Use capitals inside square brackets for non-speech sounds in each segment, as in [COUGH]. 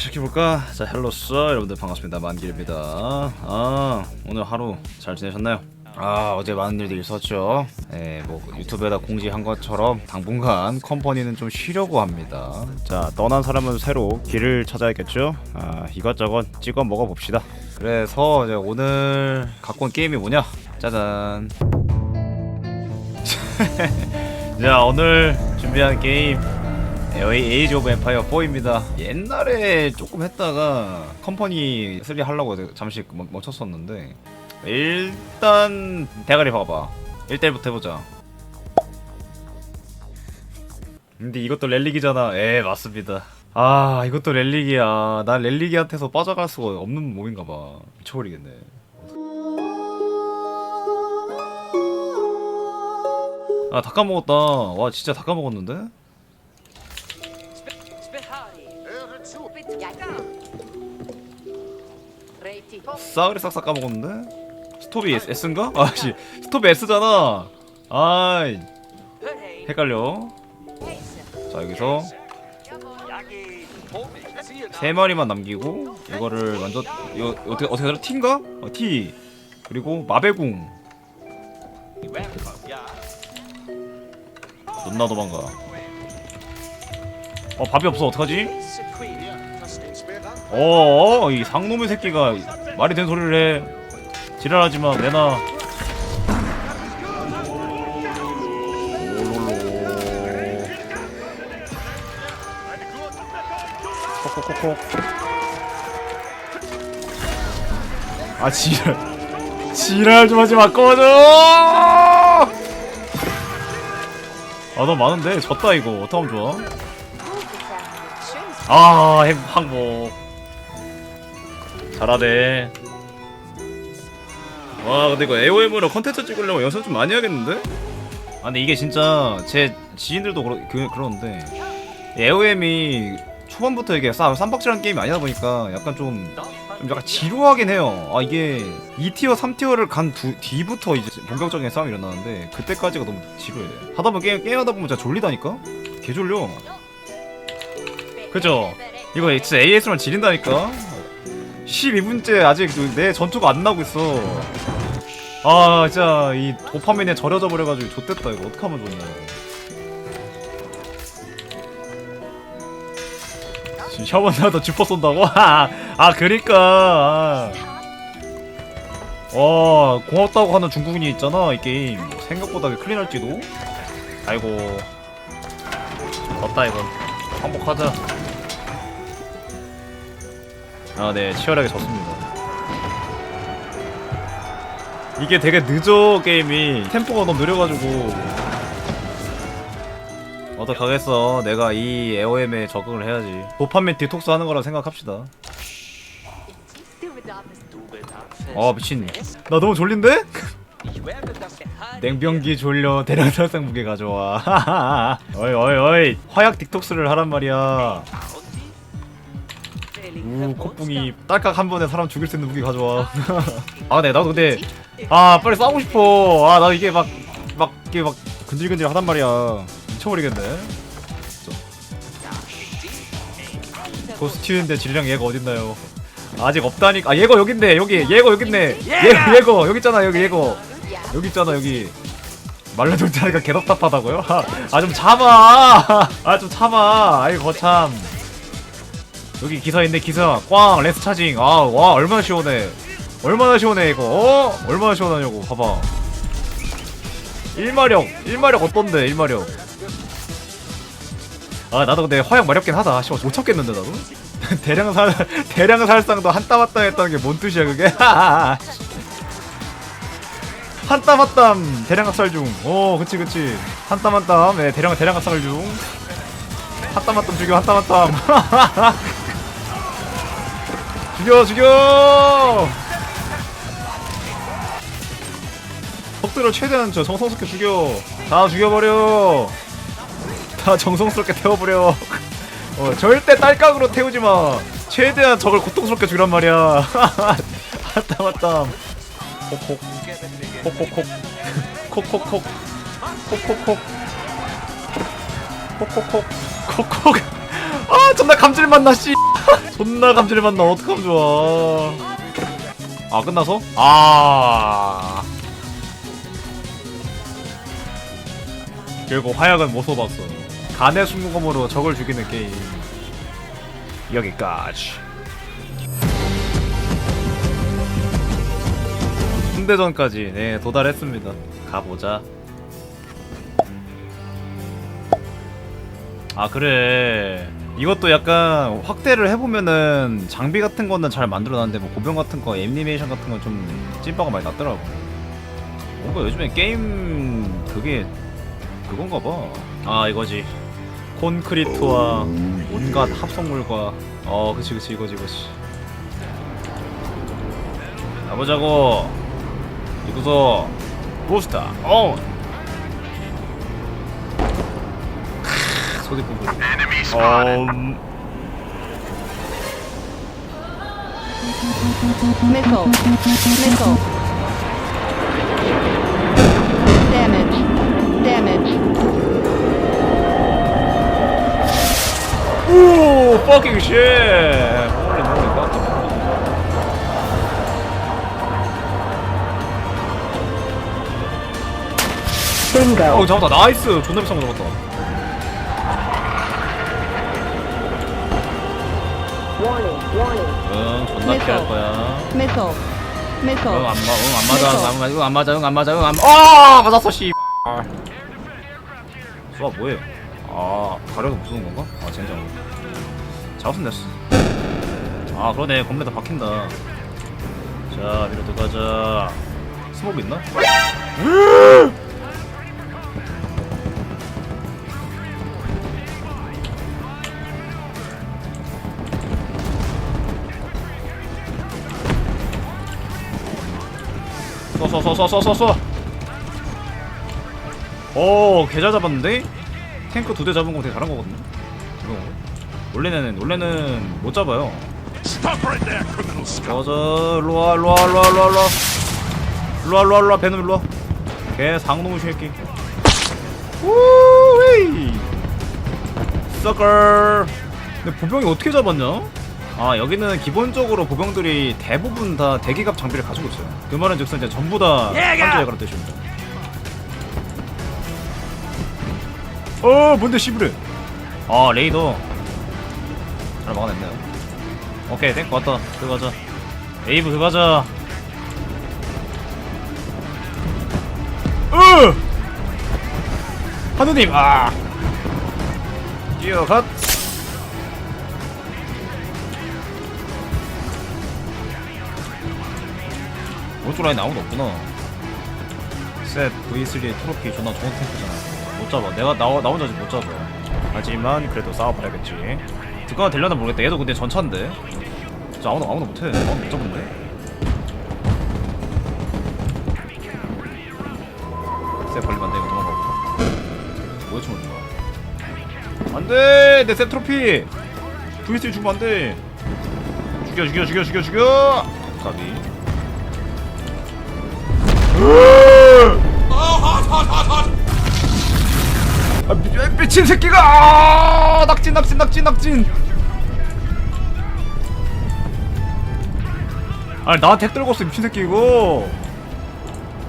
시작해볼까? 자 헬로써. 여러분들 반갑습니다. 만길입니다. 아 오늘 하루 잘 지내셨나요? 아 어제 많은 일들이 있었죠. 예, 뭐 유튜브에다 공지한 것처럼 당분간 컴퍼니는 좀 쉬려고 합니다. 자 떠난 사람은 새로 길을 찾아야겠죠? 아 이것저것 찍어 먹어봅시다. 그래서 이제 오늘 갖고 온 게임이 뭐냐? 짜잔. [LAUGHS] 자 오늘 준비한 게임 에이지 오브 엠파이어 4입니다. 옛날에 조금 했다가 컴퍼니 3 하려고 잠시 멈- 멈췄었는데 일단 대가리 봐봐. 1대부터 해보자. 근데 이것도 렐릭이잖아. 에 맞습니다. 아 이것도 렐릭이야. 난 렐릭이한테서 빠져갈 수가 없는 몸인가봐. 미쳐버리겠네. 아다 까먹었다. 와 진짜 다 까먹었는데? 싸그리 싹싹 까먹었는데? 스톱이 S, S인가? 아씨 스톱이 S잖아 아이 헷갈려 자 여기서 세 마리만 남기고 이거를 먼저 이거 어떻게 어떻게 하더라? T인가? 어, T 그리고 마배궁 존나 도망가 어 밥이 없어 어떡하지? 어, 이 상놈의 새끼가 말이 된 소리를 해. 지랄하지 마, 내놔. 올롤로. 콕콕콕콕. 아, 지랄. 지랄 좀 하지 마, 꺼져! 아, 너 많은데? 졌다, 이거. 어떡하면 좋아? 아, 행- 항복. 잘하네. 와, 근데 이거 AOM으로 컨텐츠 찍으려면 연습 좀 많이 해야겠는데? 아, 근데 이게 진짜 제 지인들도 그러, 그, 그러는데 AOM이 초반부터 이게 쌈, 쌈박질한 게임이 아니다 보니까 약간 좀, 좀 약간 지루하긴 해요. 아, 이게 2티어, 3티어를 간 두, 뒤부터 이제 본격적인 싸움이 일어나는데 그때까지가 너무 지루해. 하다 보면 게임, 게임 하다 보면 진짜 졸리다니까? 개 졸려. 그죠? 이거 진짜 AS만 지린다니까? 12분째 아직 그내 전투가 안 나고 있어. 아, 진짜 이 도파민에 절여져 버려가지고 좆됐다 이거 어떡하면 좋냐. 지금 셔먼 나도 주퍼 쏜다고? [LAUGHS] 아, 그니까. 아. 와, 고맙다고 하는 중국인이 있잖아 이 게임. 생각보다 클린할지도. 아이고. 졌다 이건. 항복하자. 아, 네, 치열하게 졌습니다. 이게 되게 늦어 게임이. 템포가 너무 느려가지고. 어떡하겠어. 내가 이 AOM에 적응을 해야지. 도파민 디톡스 하는 거라 생각합시다. 아 미친. 나 너무 졸린데? [LAUGHS] 냉병기 졸려. 대량살상 무게 가져와. [LAUGHS] 어이 어이 어이. 화약 디톡스를 하란 말이야 우 콧붕이 딸깍 한 번에 사람 죽일 수 있는 무기 가져와. 아 [LAUGHS] 네 나도 근데 아 빨리 싸우고 싶어. 아 나 이게 막 막 이게 막 근질근질 하단 말이야. 미쳐버리겠네. 고스튜인데 질량 얘가 어딨나요? 아직 없다니까 아 얘거 여깄네. 여기 얘거 여깄네. 얘 얘거 여기 있잖아 여기 얘거 여기 있잖아 여기. 말려들 때니까 개답답하다고요? [LAUGHS] 아 좀 참아. [LAUGHS] 아 좀 참아. 아이 거참 여기 기사 있네 기사. 꽝 레스 차징. 아 와 얼마나 시원해. 얼마나 시원해 이거. 어? 얼마나 시원하냐고 봐봐. 1마력 1마력 어떤데 1마력? 아 나도 근데 화약 마렵긴 하다. 씨발 못 참겠는데 나도? [LAUGHS] 대량 살 대량 살상도 한땀 한땀 했다는 게 뭔 뜻이야 그게? [LAUGHS] 한땀 한땀 대량 학살 중어 그치 그치. 한땀 한땀 네 대량 대량 학살 중. 한땀 한땀 죽여 한땀 한땀 [LAUGHS] 죽여 죽여! 적들을 최대한 저 정성스럽게 죽여. 다 죽여버려. 다 정성스럽게 태워버려. [LAUGHS] 어 절대 딸깍으로 태우지마. 최대한 적을 고통스럽게 죽이란 말이야. [LAUGHS] 한땀 한땀 콕콕 [LAUGHS] 콕콕콕 콕콕콕 콕콕콕 콕콕콕 콕콕 아 존나 감질맛 나 씨. [LAUGHS] 존나 감질맛 나 어떡하면 좋아. 아 끝나서? 아. 결국 화약은 못 써봤어. 간의 순금으로 적을 죽이는 게임. 여기까지. 승대전까지 네 도달했습니다. 가보자. 아 그래 이것도 약간 확대를 해보면은 장비 같은 거는 잘 만들어놨는데 뭐 고병 같은 거 애니메이션 같은 건좀 찐빠가 많이 났더라고. 뭔가 요즘에 게임 그게 그건가 봐아 이거지. 콘크리트와 온갖 합성물과. 어 그치 그치 이거지 이거지. 가보자고. 이구서 부스터. 온 크으, 소리 부분 음, Missile. Missile. Damage. Damage. 오 fucking shit 몰래 몰래 깜짝 어 잡았다 나이스 존나 비싼 거 잡았다 응 존나 피할 거야 Missile. Missile. 응안 맞, 응안 맞아, 응 안 맞아, 응 안 맞아, 응 안 맞아, 응 안. 아 맞았어 씨. 수아 뭐해? 아 가려서 무서운 건가? 아 젠장. 잡았으면 됐어. 아 그러네 컴퓨터 박힌다. 자 위로 들어가자. 스모그 있나? 쏘쏘쏘쏘쏘쏘 오 개잘 잡았는데? 탱크 두 대 잡은 거 되게 잘한 거거든요? 이거. 원래는 원래는 못 잡아요! 저저 일로와 일로와 일로와 일로와 일로와. 일로와 일로와 일로와 배놈 일로와. 개 상놈의 새끼 우이! 서커 근데 보병이 어떻게 잡았냐? 아 여기는 기본적으로 보병들이 대부분 다 대기갑 장비를 가지고 있어요. 그 말은 즉슨 이제 전부 다 한조에 그런 뜻입니다. 어 뭔데 씨부레? 아 레이더. 잘 막아냈네요. 오케이 땡크 왔다. 들어가자. 에이브 들어가자. 으! 하느님 아! 뛰어갔 오른쪽 라인 아무도 없구나. 셋 V3의 트로피 존나 좋은 탱크잖아. 못 잡아. 내가 나, 나 혼자 못 잡아. 하지만 그래도 싸워봐야겠지. 드가가 되려나 모르겠다. 얘도 근데 전차인데. 진짜 아무도 아무도 못해. 아무도 못 잡은데 셋 걸리면 안돼. 이거 도망가볼까 뭐야 거야? 안돼! 내셋 트로피! V3 죽으면 안돼. 죽여 죽여 죽여 죽여 죽여! 가비 아, 미, 아, 미친 새끼가! 아, 낙진 낙진 낙진 낙진! 아니 나한테 핵 들고 있어 미친 새끼 이거.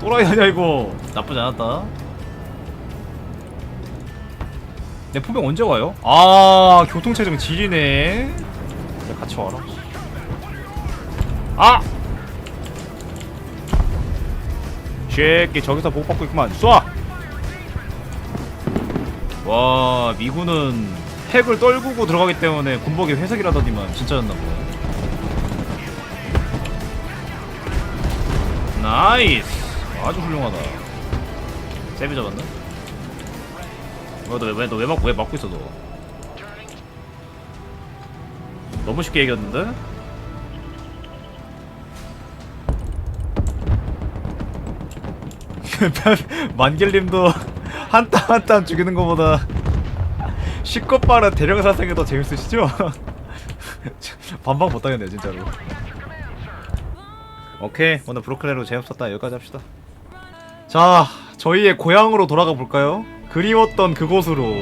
또라이 아니야 이거. 나쁘지 않았다. 내 포병 언제 와요? 아 교통체증 지리네. 같이 와라. 아! 쉐끼 저기서 보호받고 있구만 쏴! 와 미군은 핵을 떨구고 들어가기 때문에 군복이 회색이라더니만 진짜였나 보네 나이스 아주 훌륭하다 세비 잡았나? 너왜너왜 막왜 막고 있어 너 너무 쉽게 이겼는데? 만길님도 한 땀 한 땀 죽이는 것보다 쉽고 빠른 대령 사생이 더 재밌으시죠? [LAUGHS] 반박 못하겠네 진짜로 오케이 오늘 브로클레로 재밌었다 여기까지 합시다 자 저희의 고향으로 돌아가 볼까요? 그리웠던 그곳으로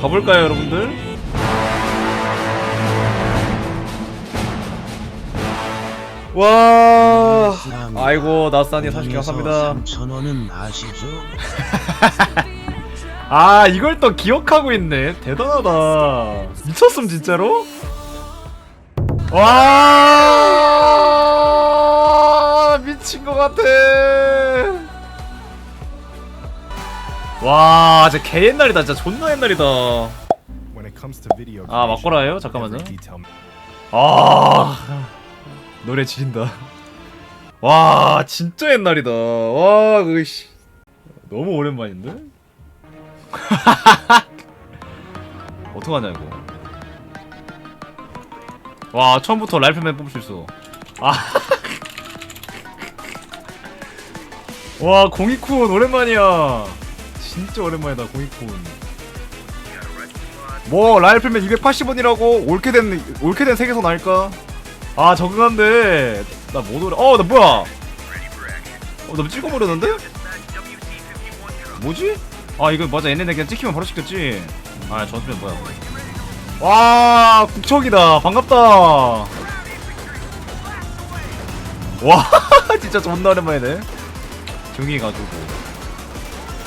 가볼까요 여러분들? 와. 아이고 나스타님 40개 감사합니다. 3천 원은 아시죠? [LAUGHS] 아 이걸 또 기억하고 있네. 대단하다. 미쳤음 진짜로? 와! 미친 것 같아. 와 진짜 개 옛날이다. 진짜 존나 옛날이다. 아 막고라예요? 잠깐만요. 아 노래 지린다. [LAUGHS] 와 진짜 옛날이다. 와 그거 씨. 너무 오랜만인데? [LAUGHS] 어떡하냐 이거. 와 처음부터 라이프맨 뽑을 수 있어. [LAUGHS] 아 와 공이쿤 오랜만이야. 진짜 오랜만이다 공이쿤 뭐 라이프맨 280원이라고 옳게 된 옳게 된 세계선 아닐까? 아 적응한데. 나못 오래 어나 뭐야? 어 나 찍어버렸는데? 뭐지? 아 이거 맞아. 얘네네 그냥 찍히면 바로 시켰지. 아 전투면 뭐야 와 국척이다. 반갑다. 와 [LAUGHS] 진짜 존나 오랜만이네. 조용히 가지고.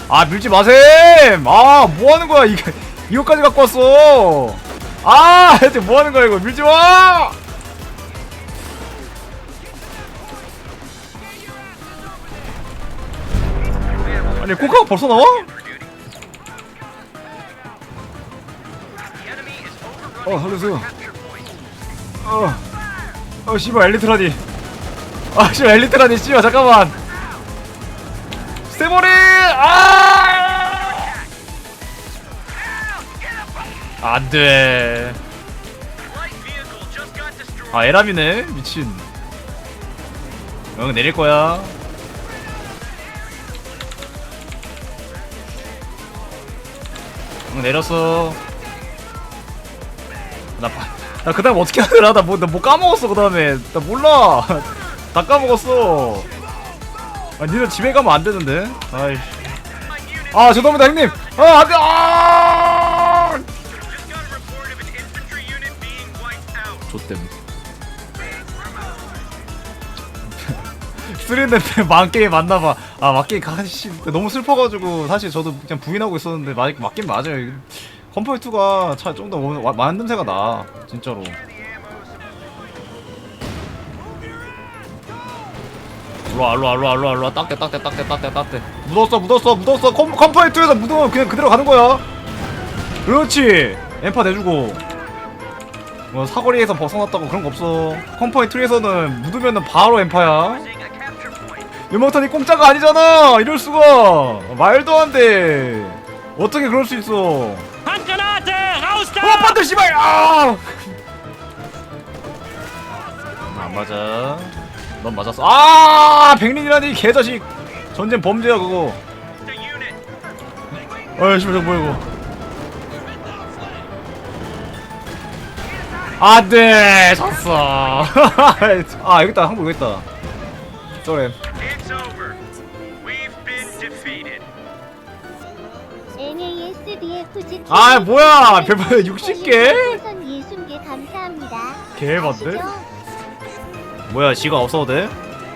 아 밀지 마셈! 아 뭐하는 거야? 이게 이거까지 갖고 왔어. 아 [LAUGHS] 이제 뭐하는 거야 이거? 밀지 마 아니 코카가 벌써 나와? 어 살려주세요. 어, 어 씨발 엘리트라니. 아 씨발 엘리트라니 씨발 잠깐만. 세모리! 아! 안돼. 아 에람이네 미친. 응 내릴 거야 내렸어 나, 바- 나 그다음 어떻게 하더라? 나 뭐 나 뭐 까먹었어 그 다음에. 나 몰라. [LAUGHS] 다 까먹었어. 아 니네 집에 가면 안 되는데? 아이씨 아 죄송합니다 형님. 아 안 돼. 아! 좆댐 쓰리넷 [LAUGHS] 만게임 맞나봐. 아 맞게임 가시 너무 슬퍼가지고 사실 저도 그냥 부인하고 있었는데 맞, 맞긴 맞아요. 컴포이2가 차 좀더 냄새가 나 진짜로. 일로와 일로와 일로와 일로와 일로와. 딱대 딱대 딱대 딱대 딱대 묻었어 묻었어 묻었어. 컴, 컴포이2에서 묻으면 그냥 그대로 가는 거야. 그렇지. 엠파 내주고. 뭐 사거리에서 벗어났다고 그런 거 없어. 컴포이2에서는 묻으면은 바로 엠파야 유머턴이 공짜가 아니잖아! 이럴 수가! 말도 안돼! 어떻게 그럴 수 있어? 어 빠트 씨발! 아! 안 맞아. 넌 맞았어. 아! 백린이라니 개자식! 전쟁 범죄야 그거. 어이 씨발 저거 뭐야 이거? 안돼! 졌어. [LAUGHS] 아 여기 있다. 한국 여기 있다 쏘렘 It's over. We've been defeated. NASDFG 아 뭐야 별별 60개? 선 60개 감사합니다. 개반데? 뭐야 지가 없어도 돼?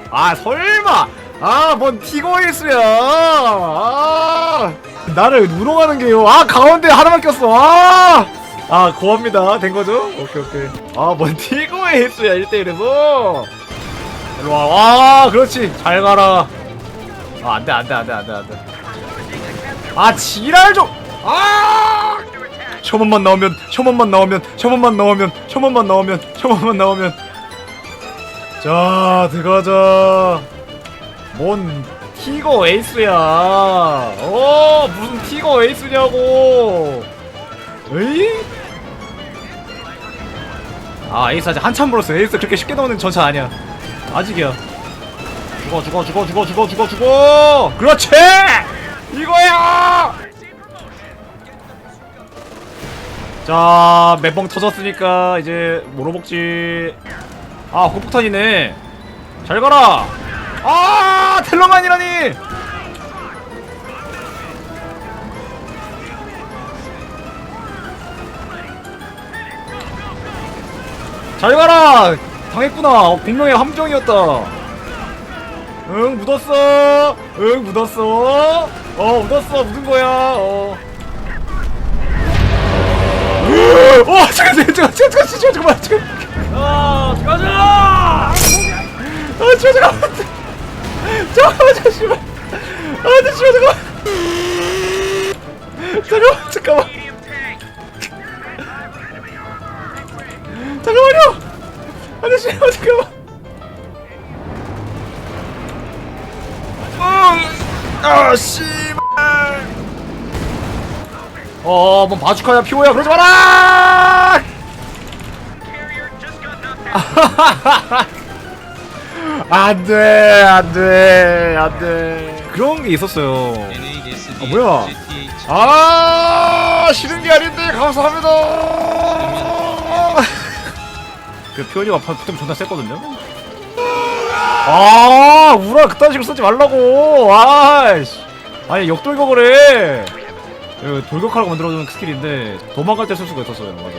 아 설마 아 뭔 티고이스야 아 나를 우롱하는 게요 아 가운데 하나만 꼈어 아! 아 고합니다 된 거죠? 오케이 오케이 아뭔 티고이스야 1대1에서 일로와 와 그렇지. 잘 가라. 아 안돼 안돼 안돼 안돼 안돼. 아 지랄 좀아! 셔먼만 나오면 셔먼만 나오면 셔먼만 나오면 셔먼만 나오면 셔먼만 나오면. 자 들어가자. 뭔 티거 에이스야? 어 무슨 티거 에이스냐고. 에이? 아 에이스 아직 한참 멀었어. 에이스 그렇게 쉽게 나오는 전차 아니야 아직이야. 죽어 죽어 죽어 죽어 죽어 죽어 죽어! 그렇지! 이거야! 자 맵봉 터졌으니까 이제 뭐로 먹지. 아 고폭탄이네. 잘 가라! 아 텔러만이라니! 잘 가라 당했구나. 어, 공명의 함정이었다. 응 묻었어. 응 묻었어. 어 묻었어. 묻은 거야. 어. 으, 어 잠깐 잠깐 잠깐 잠깐 잠깐 잠깐 아 가자 아 잠깐 잠깐만 잠깐만 잠시만 아 잠깐만 잠깐만 잠깐만 아저씨 잠깐만 아 씨발. 어뭐 바주카야 피오야 그러지 마라. [LAUGHS] 안돼 안돼 안돼. 그런 게 있었어요. 아 뭐야? 아 싫은 게 아닌데 감사합니다 그 피오니가 붙으면 존나 셌거든요. 아 우라 그딴 식으로 쓰지 말라고. 아이씨. 아니 역돌격을 해 이거 돌격하라고 만들어주는 스킬인데 도망갈 때 쓸 수가 있었어요. 맞아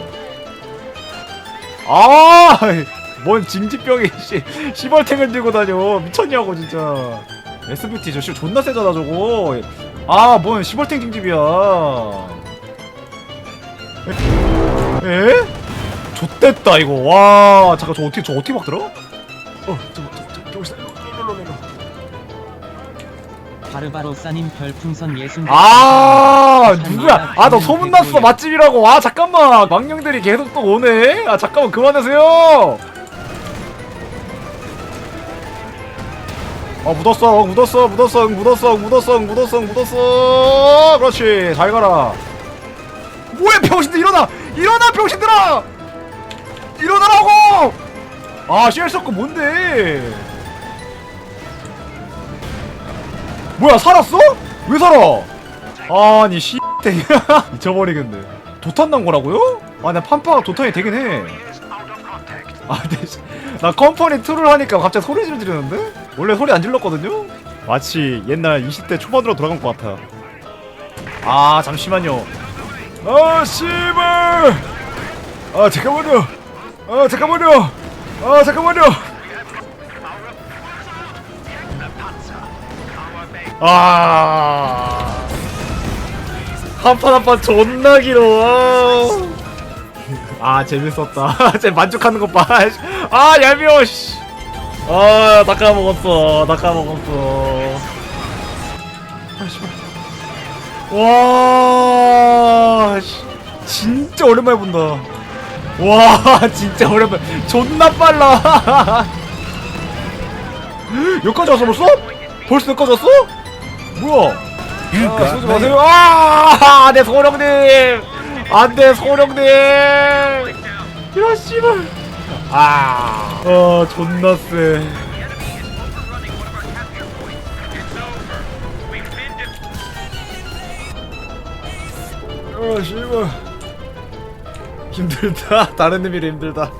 아뭔 징지병이 [LAUGHS] 씨. 시벌탱을 들고 다녀. 미쳤냐고 진짜. SBT 저 씨 존나 세잖아 저거. 아뭔 시벌탱 징집이야. 에? 에? 좆됐다 이거. 와 잠깐 저 어떻게 저 어떻게 막 들어? 어 저거 저거 있어. 바르바로 싸님 별풍선 예순 아 누구야? 아너 소문났어 맛집이라고. 아 잠깐만. 망령들이 계속 또 오네. 아 잠깐만 그만하세요. 어 묻었어 응, 묻었어 묻었어 응, 묻었어 응, 묻었어 응, 묻었어 응, 묻었어. 그렇지 잘 가라. 뭐야 병신들 일어나! 일어나 병신들아 일어나라고 아 CL서크 뭔데 뭐야 살았어? 왜 살아? 아니 씨 [LAUGHS] 잊어버리겠네 도탄 난 거라고요? 아 나 판파가 도탄이 되긴 해아 근데 씨, 나 컴퍼니 2를 하니까 갑자기 소리 지르는데? 원래 소리 안 질렀거든요? 마치 옛날 20대 초반으로 돌아간 것 같아 아 잠시만요 아 씨발 아 잠깐만요 아 잠깐만요 아 잠깐만요 아. 한판 한판 존나 길어. 아 재밌었다. [LAUGHS] 쟤 만족하는 것 봐. 아 얄미워. 씨. 아, 나 까먹었어. 나 까먹었어. 아. 와, 씨. 진짜 오랜만에 본다. 와, [LAUGHS] 진짜 오랜만에. 존나 빨라. [LAUGHS] 여기까지 왔어 벌써? 벌써 여기까지 왔어? 뭐야? 아, 쏘지 마세요. 아, 내 소령님. 안돼 소령님. 이런 씨발. 아, 어 존나 defeated. 어 씨발. 힘들다. [LAUGHS] 다른 의미로 힘들다.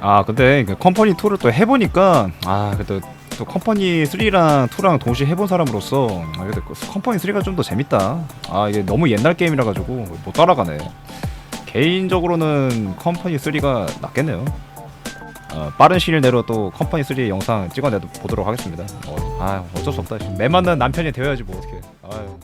아 근데 그 컴퍼니 2를 또 해보니까 아 그래도 또 컴퍼니 3랑 2랑 동시에 해본 사람으로서 아 그래도 그 컴퍼니 3가 좀 더 재밌다. 아 이게 너무 옛날 게임이라 가지고 못 따라가네. 개인적으로는 컴퍼니 3가 낫겠네요. 어, 빠른 시일 내로 또 컴퍼니 3 영상 찍어내도 보도록 하겠습니다. 어, 아 어쩔 수 없다. 매 맞는 남편이 되어야지 뭐 어떻게. 아유